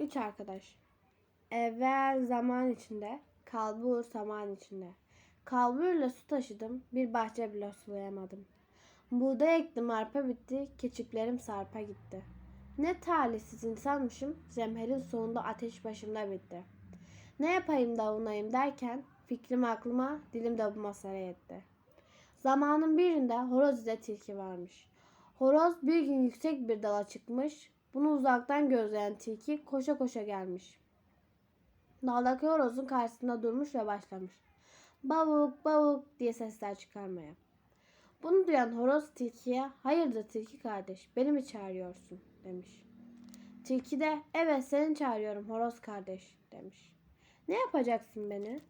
Üç arkadaş. Evvel zaman içinde, kalbur zaman içinde. Kalburla su taşıdım, bir bahçe bile sulayamadım. Buğday ektim, arpa bitti, keçiklerim sarpa gitti. Ne talihsiz insanmışım, zemherin sonunda ateş başımda bitti. Ne yapayım da avunayım derken, fikrim aklıma, dilim de bu masaya yetti. Zamanın birinde horoz ile tilki varmış. Horoz bir gün yüksek bir dala çıkmış. Bunu uzaktan gözleyen tilki koşa koşa gelmiş. Daldaki horozun karşısında durmuş ve başlamış. Bavuk bavuk diye sesler çıkarmaya. Bunu duyan horoz tilkiye hayırdır tilki kardeş beni mi çağırıyorsun demiş. Tilki de evet seni çağırıyorum horoz kardeş demiş. Ne yapacaksın beni?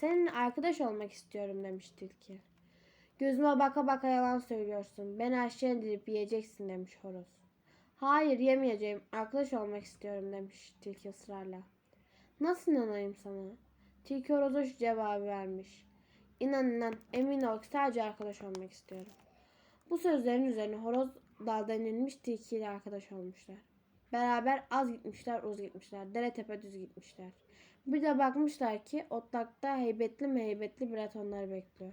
Seninle arkadaş olmak istiyorum demiş tilki. Gözüme baka baka yalan söylüyorsun. Beni aşağı indirip yiyeceksin demiş horoz. Hayır yemeyeceğim. Arkadaş olmak istiyorum demiş tilki ısrarla. Nasıl inanayım sana? Tilki horoza şu cevabı vermiş. İnan inan emin ol ki sadece arkadaş olmak istiyorum. Bu sözlerin üzerine horoz daldan inmiş tilkiyle arkadaş olmuşlar. Beraber az gitmişler uz gitmişler. Dere tepe düz gitmişler. Bir de bakmışlar ki otlakta heybetli mi heybetli bir at onları bekliyor.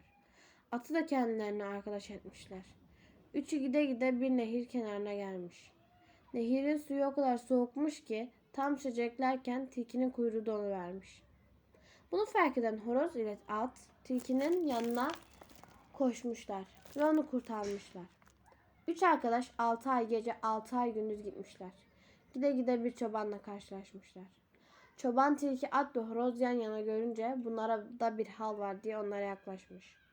Atı da kendilerine arkadaş etmişler. Üçü gide gide bir nehir kenarına gelmiş. Nehirin suyu o kadar soğukmuş ki tam içeceklerken tilkinin kuyruğu donuvermiş. Bunu fark eden horoz ile at tilkinin yanına koşmuşlar ve onu kurtarmışlar. Üç arkadaş altı ay gece altı ay gündüz gitmişler. Gide gide bir çobanla karşılaşmışlar. Çoban tilki at ve horoz yan yana görünce bunlara da bir hal var diye onlara yaklaşmış.